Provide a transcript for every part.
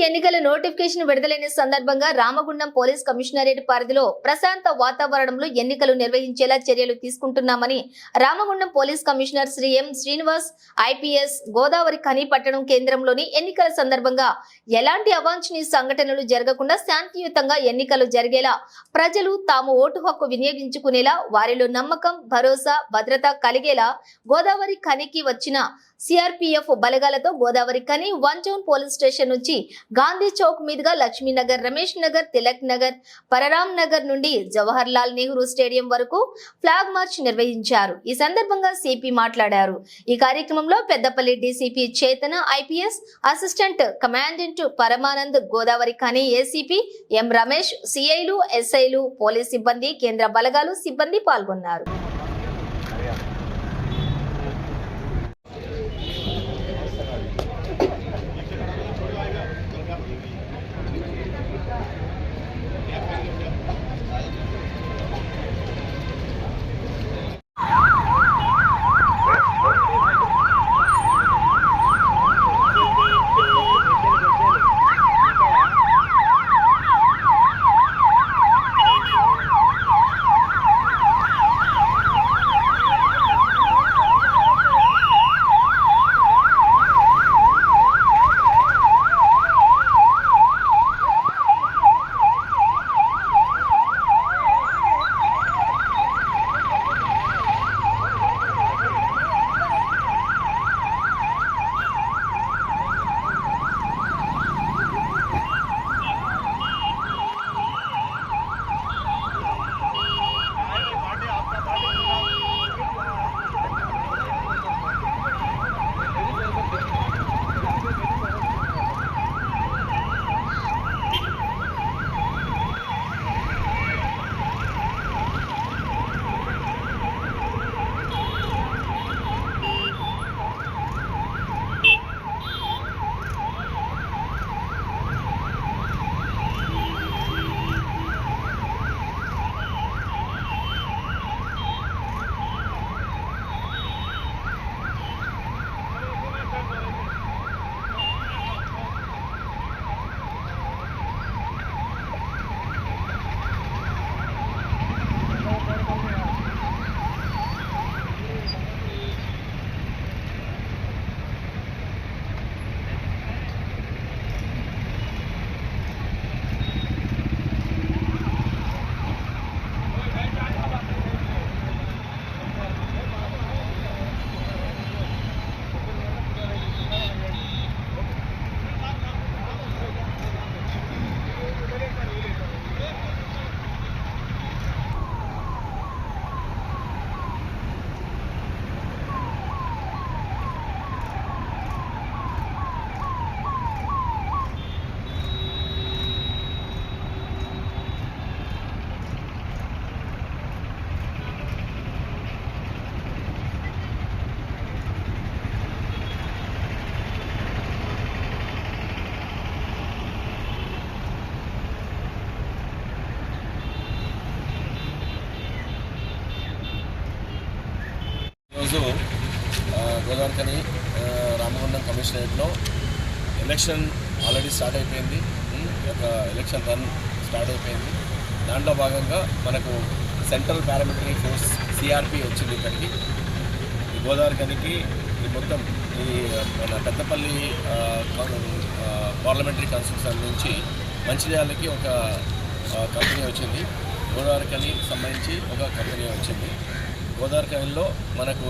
ఎన్నికల నోటిఫికేషన్ విడుదలైన సందర్భంగా రామగుండం పోలీస్ కమిషనరేట్ పరిధిలో ప్రశాంత వాతావరణంలో ఎన్నికలు నిర్వహించేలా చర్యలు తీసుకుంటున్నామని Ramagundam police commissioner Shri M Srinivas IPS Godavari Khani పట్టణం కేంద్రంలోని ఎన్నికల సందర్భంగా ఎలాంటి అవాంఛనీయ సంఘటనలు జరగకుండా శాంతియుతంగా ఎన్నికలు జరిగేలా ప్రజలు తాము ఓటు హక్కు వినియోగించుకునేలా వారిలో నమ్మకం భరోసా భద్రత కలిగేలా గోదావరి ఖనికి వచ్చిన CRPF బలగాలతో Godavari Khani one zone police station నుంచి గాంధీ చౌక్ మీదుగా లక్ష్మీనగర్ రమేష్ నగర్ తిలక్ నగర్ పరరామ్ నగర్ నుండి జవహర్ లాల్ నెహ్రూ స్టేడియం వరకు ఫ్లాగ్ మార్చ్ నిర్వహించారు. ఈ సందర్భంగా సిపి మాట్లాడారు. ఈ కార్యక్రమంలో Peddapalli DCP Chetana IPS assistant commandant Paramanand Godavari Khani ACP M Ramesh సిఐలు ఎస్ఐలు పోలీస్ సిబ్బంది కేంద్ర బలగాలు సిబ్బంది పాల్గొన్నారు. ఈరోజు గోదావరికని రామగుండం కమిషనరేట్లో ఎలక్షన్ ఆల్రెడీ స్టార్ట్ అయిపోయింది. ఒక ఎలక్షన్ రన్ స్టార్ట్ అయిపోయింది. దాంట్లో భాగంగా మనకు సెంట్రల్ పారామిలిటరీ ఫోర్స్ సిఆర్పి వచ్చింది ఇక్కడికి. ఈ గోదావరికనికి ఈ మొత్తం ఈ మన పెద్దపల్లి పార్లమెంటరీ కాన్స్టిట్యూషన్ నుంచి మంచిర్యాలకి ఒక కంపెనీ వచ్చింది. గోదావరికని సంబంధించి ఒక కంపెనీ వచ్చింది. గోదావరికనిలో మనకు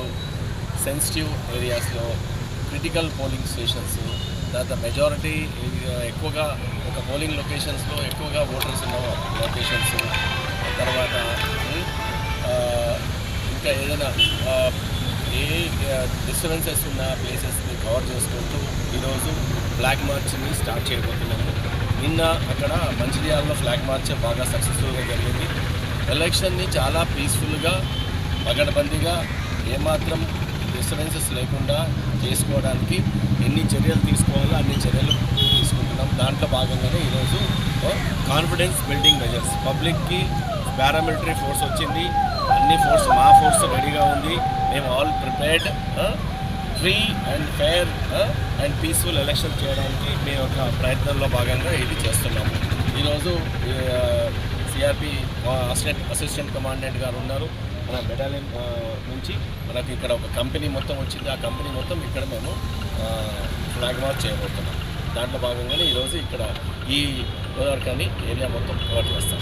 సెన్సిటివ్ ఏరియాస్లో క్రిటికల్ పోలింగ్ స్టేషన్స్ తర్వాత మెజారిటీ ఎక్కువగా ఒక పోలింగ్ లొకేషన్స్లో ఎక్కువగా ఓటర్స్ ఉన్న లొకేషన్స్ తర్వాత ఇంకా ఏదైనా ఏ డిస్టర్బెన్సెస్ ఉన్న ప్లేసెస్ని కవర్ చేసుకుంటూ ఈరోజు ఫ్లాగ్ మార్చ్ని స్టార్ట్ చేయబోతున్నాము. నిన్న అక్కడ మంచిర్యాలలో ఫ్లాగ్ మార్చ్ బాగా సక్సెస్ఫుల్గా జరిగింది. ఎలక్షన్ని చాలా పీస్ఫుల్గా పగడబందీగా ఏమాత్రం డిస్టర్బెన్సెస్ లేకుండా చేసుకోవడానికి ఎన్ని చర్యలు తీసుకోవాలో అన్ని చర్యలు తీసుకుంటున్నాం. దాంట్లో భాగంగానే ఈరోజు కాన్ఫిడెన్స్ బిల్డింగ్ మెజర్స్. పబ్లిక్కి పారామిలిటరీ ఫోర్స్ వచ్చింది. అన్ని ఫోర్స్ మా ఫోర్స్ రెడీగా ఉంది. మేము all prepared free and fair and peaceful election చేయడానికి మీ ఒక ప్రయత్నంలో భాగంగా ఇది చేస్తున్నాము. ఈరోజు సిఆర్పి అసిస్టెంట్ అసిస్టెంట్ కమాండెంట్ గారు ఉన్నారు. మన బెటాలియన్ నుంచి మనకి ఇక్కడ ఒక కంపెనీ మొత్తం వచ్చింది. ఆ కంపెనీ మొత్తం ఇక్కడ మేము ఫ్లాగ్ మార్చ్ చేయబోతున్నాం. దాంట్లో భాగంగానే ఈరోజు ఇక్కడ ఈ గోదావరికాని ఏరియా మొత్తం కవర్ చేస్తాం.